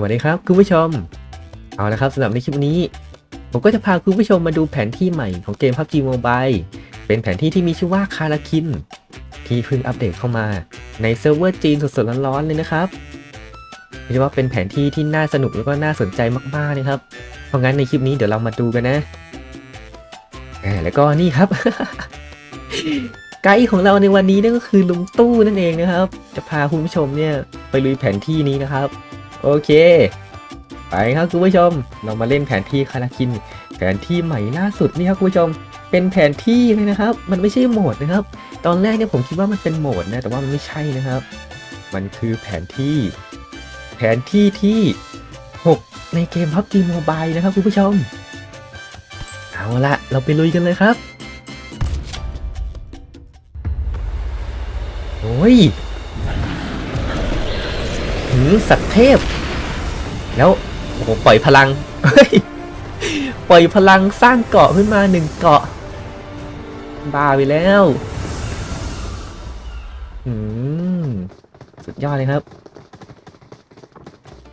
สวัสดีครับคุณผู้ชม เอาละครับสำหรับในคลิปนี้ ผมก็จะพาคุณผู้ชมมาดูแผนที่ใหม่ของเกม PUBG Mobile เป็นแผนที่ที่มีชื่อว่าคาราคิน ที่เพิ่งอัปเดตเข้ามาในเซิร์ฟเวอร์จีนสดๆร้อนๆเลยนะครับเรียกว่าเป็นแผนที่ที่น่าสนุกแล้วก็น่าสนใจมากๆเลยครับ เพราะงั้นในคลิปนี้เดี๋ยวเรามาดูกันนะแล้วก็นี่ครับ ไกด์ของเราในวันนี้นั่นก็คือลุงตู้นั่นเองนะครับ จะพาคุณผู้ชมเนี่ยไปลุยแผนที่นี้นะครับ โอเค ไปครับคุณผู้ชม เรามาเล่นแผนที่คาราคิน แผนที่ใหม่ล่าสุดนี่ครับคุณผู้ชม เป็นแผนที่เลยนะครับ มันไม่ใช่โหมดนะครับ ตอนแรกเนี่ยผมคิดว่ามันเป็นโหมดนะ แต่ว่ามันไม่ใช่นะครับ มันคือแผนที่ แผนที่ที่ 6 ในเกม PUBG Mobile นะครับคุณผู้ชม เอาละเราไปลุยกันเลยครับโอ้ย สัตว์เทพ แล้วโอ้โหปล่อยพลังปล่อยพลังสร้างเกาะขึ้นมาหนึ่งเกาะ บ้าไปแล้วอืมสุดยอดเลยครับ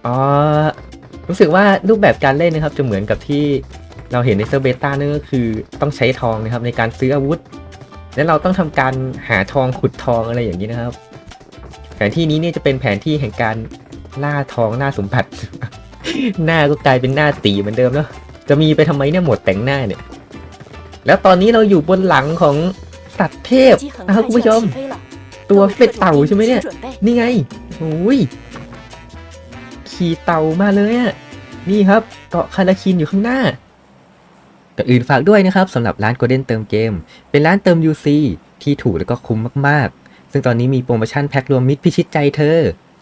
อ๋อรู้สึกว่ารูปแบบการเล่นนะครับ จะเหมือนกับที่เราเห็นในเซอร์เบต้านั่นก็คือต้องใช้ทองนะครับ ในการซื้ออาวุธ และเราต้องทำการหาทองขุดทองอะไรอย่างนี้นะครับ แผนที่นี้เนี่ยจะเป็นแผนที่แห่งการ หน้าทองหน้าสมบัติ หน้าก็กลายเป็นหน้าตีเหมือนเดิมแล้ว จะมีไปทำไมเนี่ยหมดแต่งหน้าเนี่ย แล้วตอนนี้เราอยู่บนหลังของสัตว์เทพนะครับคุณผู้ชม ตัวเป็นเต่าใช่ไหมเนี่ย นี่ไงโอ้ยขี่เต่ามาเลยอะ นี่ครับเกาะคาราคินอยู่ข้างหน้าก่อนอื่นฝากด้วยนะครับสำหรับร้านโกลเด้นเติมเกม เป็นร้านเติม UC ที่ถูกและก็คุ้มมากๆ ซึ่งตอนนี้มีโปรโมชั่นแพ็ครวมมิตรพิชิตใจเธอ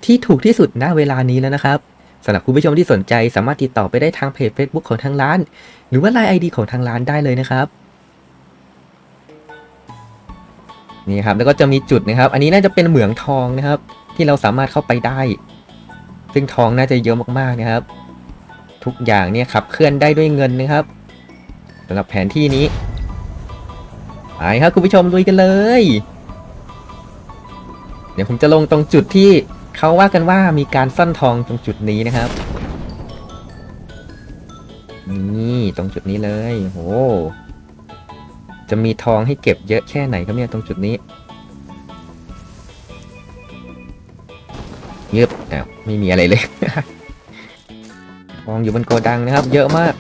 ที่ถูกที่สุดณเวลานี้แล้วนะครับสำหรับคุณผู้ชมที่สนใจสามารถติดต่อไปได้ทางเพจ Facebook ของทางร้าน หรือว่า Line ID ของทางร้านได้เลยนะครับนี่ครับแล้วก็จะมีจุดนะครับ อันนี้น่าจะเป็นเหมืองทองนะครับ ที่เราสามารถเข้าไปได้ ซึ่งทองน่าจะเยอะมากๆนะครับ ทุกอย่างเนี่ยขับเคลื่อนได้ด้วยเงินนะครับสำหรับแผนที่นี้ไปครับคุณผู้ชมลุยกันเลย เดี๋ยวผมจะลงตรงจุดที่ เขาว่ากันว่ามีการซ่อนทองตรงจุดนี้นะครับ นี่ตรงจุดนี้เลยโหจะมีทองให้เก็บเยอะแค่ไหนครับเนี่ยตรงจุดนี้เงียบอ้าวไม่มีอะไรเลย ทองอยู่บนโกดังนะครับ เยอะมาก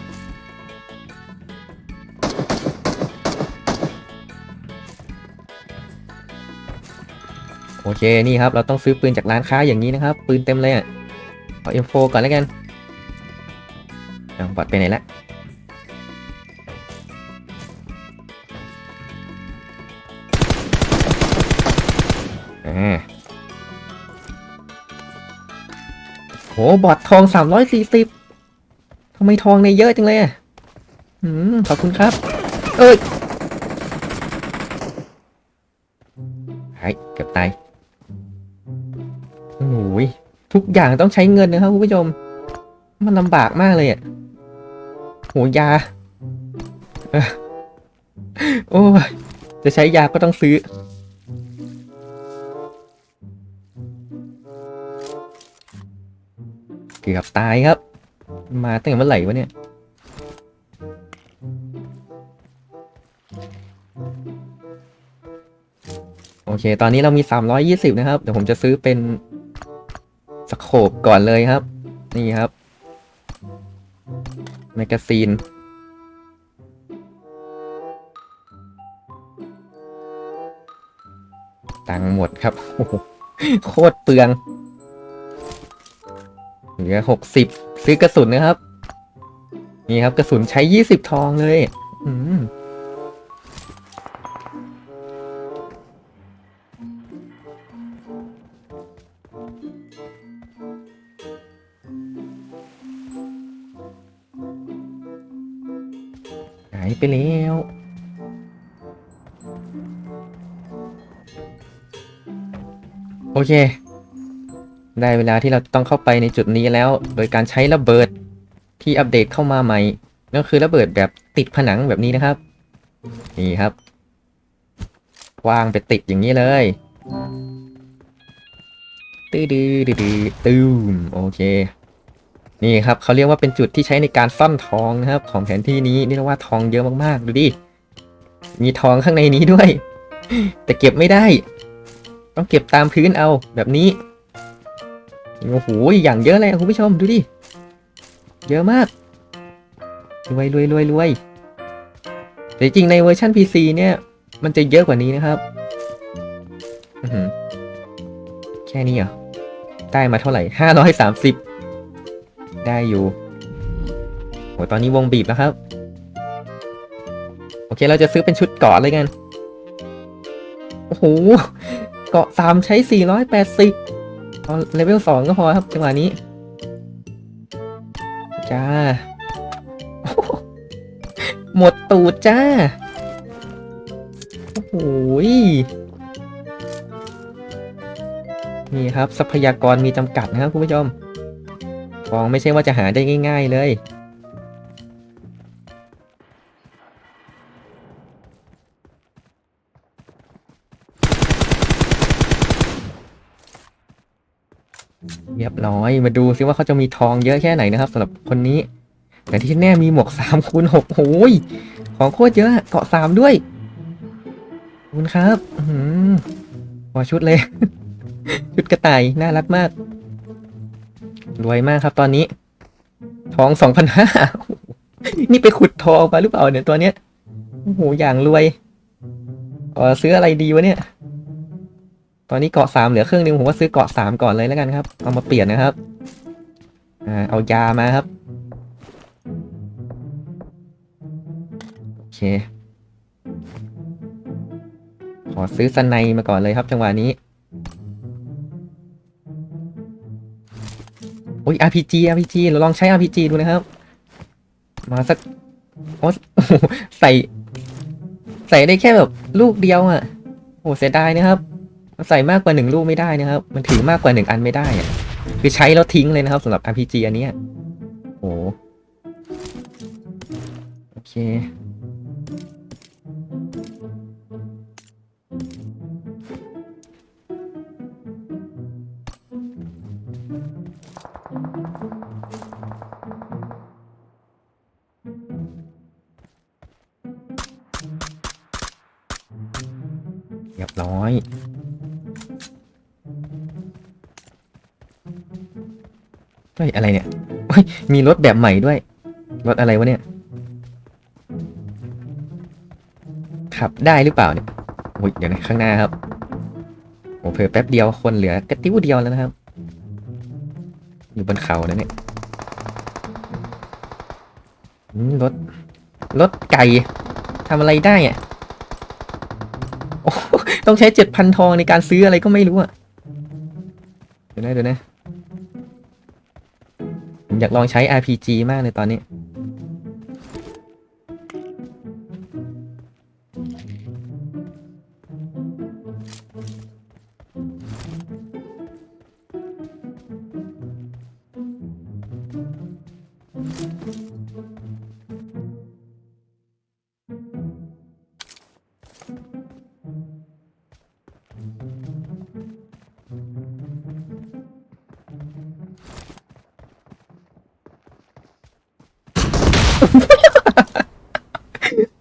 เค นี่ครับ เราต้องซื้อปืนจากร้านค้าอย่างนี้นะครับ ปืนเต็มเลยอะเอา M4 ก่อนแล้วกันเอาบอดไปไหนละอ่าโหบอดทองสามร้อยสี่สิบทำไมทองในเยอะจังเลยอะอืม ขอบคุณครับ เอ้ยหายเกือบตาย โอ้ยทุกอย่างต้องใช้เงินนะครับคุณผู้ชม มันลำบากมากเลยอะโหยาโอ้ยจะใช้ยาก็ต้องซื้อ เกือบตายครับ มาตั้งแต่เมื่อไหร่วะเนี่ยโอเค ตอนนี้เรามี 320 นะครับ เดี๋ยวผมจะซื้อเป็น สโคปก่อนเลยครับ นี่ครับ แมกกาซีน ตังหมดครับโอ้โหโคตรเปลือง เหลือหกสิบซื้อกระสุนนะครับ นี่ครับ กระสุนใช้ยี่สิบทองเลย อืม ไปแล้ว โอเค ได้เวลาที่เราต้องเข้าไปในจุดนี้แล้ว โดยการใช้ระเบิดที่อัปเดตเข้ามาใหม่นั่นคือระเบิดแบบติดผนังแบบนี้นะครับ นี่ครับวางไปติดอย่างนี้เลยตื้อดื้อดื้อดื้อตูมโอเค นี่ครับเขาเรียกว่าเป็นจุดที่ใช้ในการซ่อนทองนะครับ ของแผนที่นี้นี่เรียกว่าทองเยอะมากๆดูดิมีทองข้างในนี้ด้วย แต่เก็บไม่ได้ ต้องเก็บตามพื้นเอาแบบนี้โอ้โหอย่างเยอะเลยคุณผู้ชมดูดิเยอะมากรวยรวยรวยรวยแต่จริงในเวอร์ชัน PC เนี่ย มันจะเยอะกว่านี้นะครับแค่นี้เหรอได้มาเท่าไหร่ห้าร้อยสามสิบ ได้อยู่โหตอนนี้วงบีบแล้วครับ โอเคเราจะซื้อเป็นชุดเกาะเลยกัน โอ้โห เกาะสามใช้สี่ร้อยแปดสิบเอาเลเวลสองก็พอครับจังหวะนี้ จ้า หมดตูดจ้า โอ้โหยนี่ครับ ทรัพยากรมีจำกัดนะครับคุณผู้ชม องไม่ใช่ว่าจะหาได้ง่าย ๆ เลย เรียบร้อยมาดูซิว่าเขาจะมีทองเยอะแค่ไหนนะครับสำหรับคนนี้ แต่ที่แน่มีหมวกสามคูณหกโอ้ยของโคตรเยอะเกาะสามด้วยขอบคุณครับ อือหือพอชุดเลย ชุดกระต่าย น่ารักมาก รวยมากครับตอนนี้ ทองสองพันห้านี่ไปขุดทองมาหรือเปล่าเนี่ยตัวเนี้ยโอ้โหอย่างรวยเอซื้ออะไรดีวะเนี่ย ตอนนี้เกาะสามเหลือครึ่งนึงผมว่าซื้อเกาะสามก่อนเลยแล้วกันครับ เอามาเปลี่ยนนะครับอ่าเอายามาครับโอเคขอซื้อสไนมาก่อนเลยครับจังหวะนี้ โอ้ย RPG RPG เราลองใช้ RPG ดูนะครับ มาสักโอ้ใส่ ใส่ได้แค่แบบลูกเดียวอะโอ้เสียดายนะครับ ใส่มากกว่าหนึ่งลูกไม่ได้นะครับ มันถือมากกว่าหนึ่งอันไม่ได้อะคือใช้แล้วทิ้งเลยนะครับสำหรับ RPG อันนี้โอ้โอเค เฮ้ยอะไรเนี่ยเฮ้ยมีรถแบบใหม่ด้วย รถอะไรวะเนี่ย ขับได้หรือเปล่าเนี่ยโอ้ยเดี๋ยวนะข้างหน้าครับโอ้เพิ่แป๊บเดียวคนเหลือกระติ้วเดียวแล้วนะครับ อยู่บนเขานะเนี่ยอืมรถรถไก่ทำอะไรได้อะโอ้โหต้องใช้เจ็ดพันทองในการซื้ออะไรก็ไม่รู้อะเดี๋ยวนะเดี๋ยวนะ อยากลองใช้ RPG มากเลยตอนนี้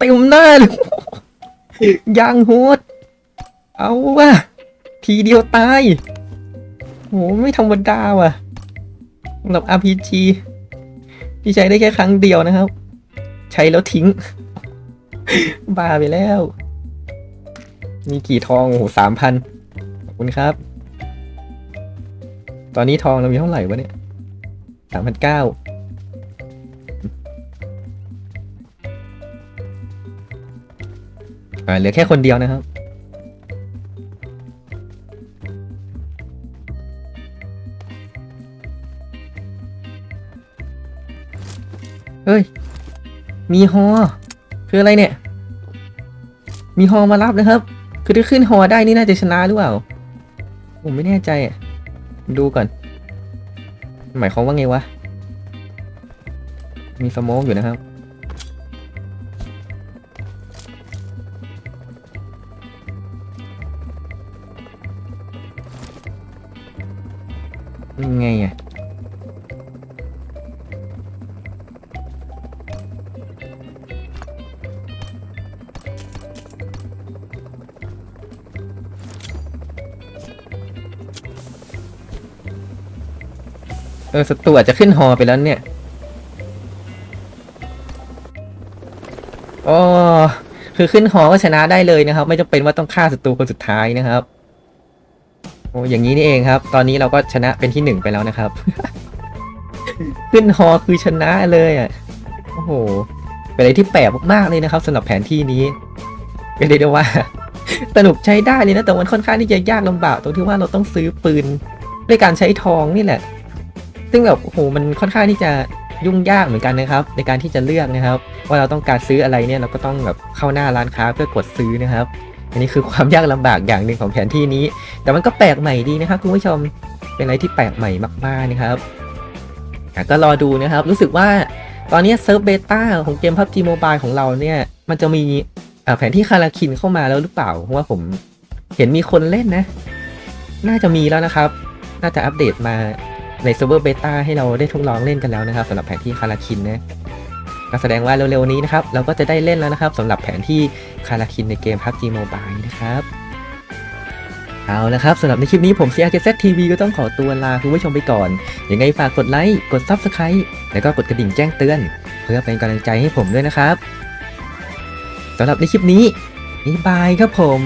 เต็มหน้าเลยยางโหด เอาว่ะ ทีเดียวตาย โห ไม่ธรรมดาว่ะสำหรับ RPG ที่ใช้ได้แค่ครั้งเดียวนะครับ ใช้แล้วทิ้ง บ้าไปแล้ว มีกี่ทอง โอ้โหสามพันขอบคุณครับ ตอนนี้ทองเรามีเท่าไหร่วะเนี่ยสามพันเก้า อ่าเหลือแค่คนเดียวนะครับ เฮ้ย มีฮอ คืออะไรเนี่ย มีฮอมารับนะครับ คือถ้าขึ้นฮอได้นี่น่าจะชนะหรือเปล่า ผมไม่แน่ใจอะ ดูก่อน หมายความว่าไงวะ มีสโมกอยู่นะครับ ยังไงอะเออสตูอาจจะขึ้นหอไปแล้วเนี่ยอ๋อคือขึ้นหอก็ชนะได้เลยนะครับ ไม่จำเป็นว่าต้องฆ่าศัตรูคนสุดท้ายนะครับ โอ้อย่างนี้นี่เองครับ ตอนนี้เราก็ชนะเป็นที่หนึ่งไปแล้วนะครับ ขึ้นฮอคือชนะเลยอะโอ้โห เป็นอะไรที่แปลกมากๆเลยนะครับสำหรับแผนที่นี้ก็เรียกได้ว่าสนุกใช้ได้เลยนะแต่มันค่อนข้างที่จะยากลำบากตรงที่ว่าเราต้องซื้อปืนด้วยการใช้ทองนี่แหละ ซึ่งแบบโอ้โหมันค่อนข้างที่จะยุ่งยากเหมือนกันนะครับ ในการที่จะเลือกนะครับ ว่าเราต้องการซื้ออะไรเนี่ยเราก็ต้องแบบเข้าหน้าร้านค้าเพื่อกดซื้อนะครับ อันนี้คือความยากลำบากอย่างหนึ่งของแผนที่นี้ แต่มันก็แปลกใหม่ดีนะครับคุณผู้ชม เป็นอะไรที่แปลกใหม่มากๆนะครับอ่ก็รอดูนะครับ รู้สึกว่าตอนนี้เซิร์ฟเบต้าของเกม PUBG Mobile ของเราเนี่ย มันจะมีแผนที่คาราคินเข้ามาแล้วหรือเปล่า เพราะว่าผมเห็นมีคนเล่นนะ น่าจะมีแล้วนะครับ น่าจะอัปเดตมาในเซิร์ฟเวอร์เบต้าให้เราได้ทดลองเล่นกันแล้วนะครับสำหรับแผนที่คาราคินนะ ก็แสดงว่าเร็วๆนี้นะครับเราก็จะได้เล่นแล้วนะครับสำหรับแผนที่คาราคินในเกม PUBG Mobile นะครับเอาละครับสำหรับในคลิปนี้ผม CRZ TV ก็ต้องขอตัวลาคุณผู้ชมไปก่อน ยังไงฝากกดไลค์ กด Subscribe แล้วก็กดกระดิ่งแจ้งเตือน เพื่อเป็นกำลังใจให้ผมด้วยนะครับสำหรับในคลิปนี้บ๊ายบายครับผม